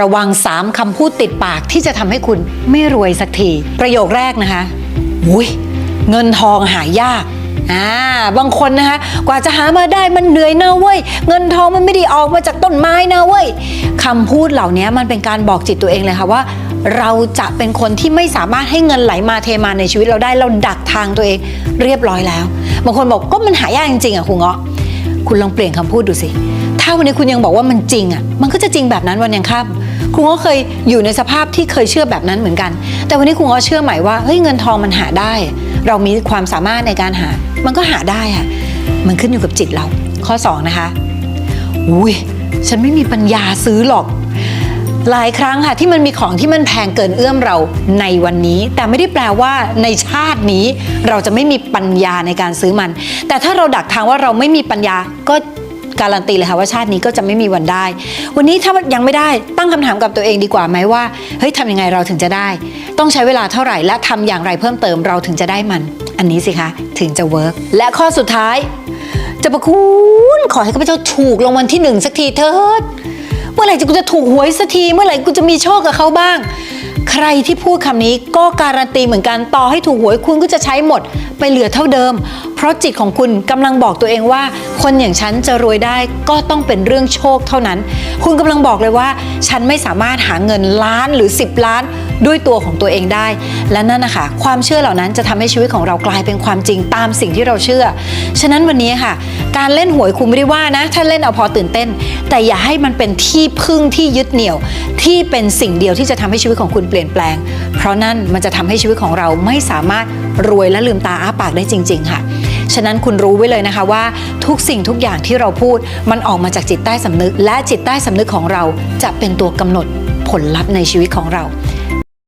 ระวัง 3คำพูดติดปากที่จะทำให้คุณไม่รวยสักที ประโยคแรกนะคะอุ้ยเงินทองหายากอ่าบางคนนะคะ กว่าจะหามาได้มันเหนื่อยนะเว้ย เงินทองมันไม่ได้ออกมาจากต้นไม้นะเว้ยคำพูดเหล่านี้มันเป็นการบอกจิตตัวเองเลยค่ะว่า เราจะเป็นคนที่ไม่สามารถให้เงินไหลมาเทมาในชีวิตเราได้เราดักทางตัวเองเรียบร้อยแล้ว บางคนบอกก็มันหายากจริงๆอะครูเงาะคุณลองเปลี่ยนคำพูดดูสิ ถ้าวันนี้คุณยังบอกว่ามันจริงอะมันก็จะจริงแบบนั้นวันยังค่ำ ครูก็เคยอยู่ในสภาพที่เคยเชื่อแบบนั้นเหมือนกัน แต่วันนี้ครูก็เชื่อใหม่ว่าเฮ้ยเงินทองมันหาได้ เรามีความสามารถในการหา มันก็หาได้อะมันขึ้นอยู่กับจิตเรา ข้อสองนะคะ อุ้ยฉันไม่มีปัญญาซื้อหรอก หลายครั้งค่ะที่มันมีของที่มันแพงเกินเอื้อมเราในวันนี้ แต่ไม่ได้แปลว่าในชาตินี้ เราจะไม่มีปัญญาในการซื้อมัน แต่ถ้าเราดักทางว่าเราไม่มีปัญญาก็ การันตีเลยค่ะว่าชาตินี้ก็จะไม่มีวันได้ วันนี้ถ้ายังไม่ได้ตั้งคำถามกับตัวเองดีกว่าไหมว่าเฮ้ยทำยังไงเราถึงจะได้ ต้องใช้เวลาเท่าไหร่และทำอย่างไรเพิ่มเติมเราถึงจะได้มัน อันนี้สิคะถึงจะเวิร์กและข้อสุดท้าย จะประคุณขอให้ข้าพเจ้าถูกรางวัลที่หนึ่งสักทีเถิดเมื่อไหร่จะกูจะถูกหวยสักที เมื่อไหร่กูจะมีโชคกับเขาบ้าง ใครที่พูดคำนี้ก็การันตีเหมือนกันต่อให้ถูกหวยคุณก็จะใช้หมดไปเหลือเท่าเดิม เพราะจิตของคุณกำลังบอกตัวเองว่า คนอย่างฉันจะรวยได้ก็ต้องเป็นเรื่องโชคเท่านั้น คุณกำลังบอกเลยว่า ฉันไม่สามารถหาเงินล้านหรือ 10 ล้านด้วยตัวของตัวเองได้ และนั่นนะคะความเชื่อเหล่านั้นจะทำให้ชีวิตของเรากลายเป็นความจริงตามสิ่งที่เราเชื่อ ฉะนั้นวันนี้ค่ะ การเล่นหวยคุณไม่ได้ว่านะ ถ้าเล่นเอาพอตื่นเต้น แต่อย่าให้มันเป็นที่พึ่งที่ยึดเหนี่ยว ที่เป็นสิ่งเดียวที่จะทำให้ชีวิตของคุณเปลี่ยนแปลง เพราะนั่นมันจะทำให้ชีวิตของเราไม่สามารถรวยและลืมตาอ้าปากได้จริง ๆ ค่ะ ฉะนั้นคุณรู้ไว้เลยนะคะว่าทุกสิ่งทุกอย่างที่เราพูด มันออกมาจากจิตใต้สำนึก และจิตใต้สำนึกของเราจะเป็นตัวกำหนดผลลัพธ์ในชีวิตของเรา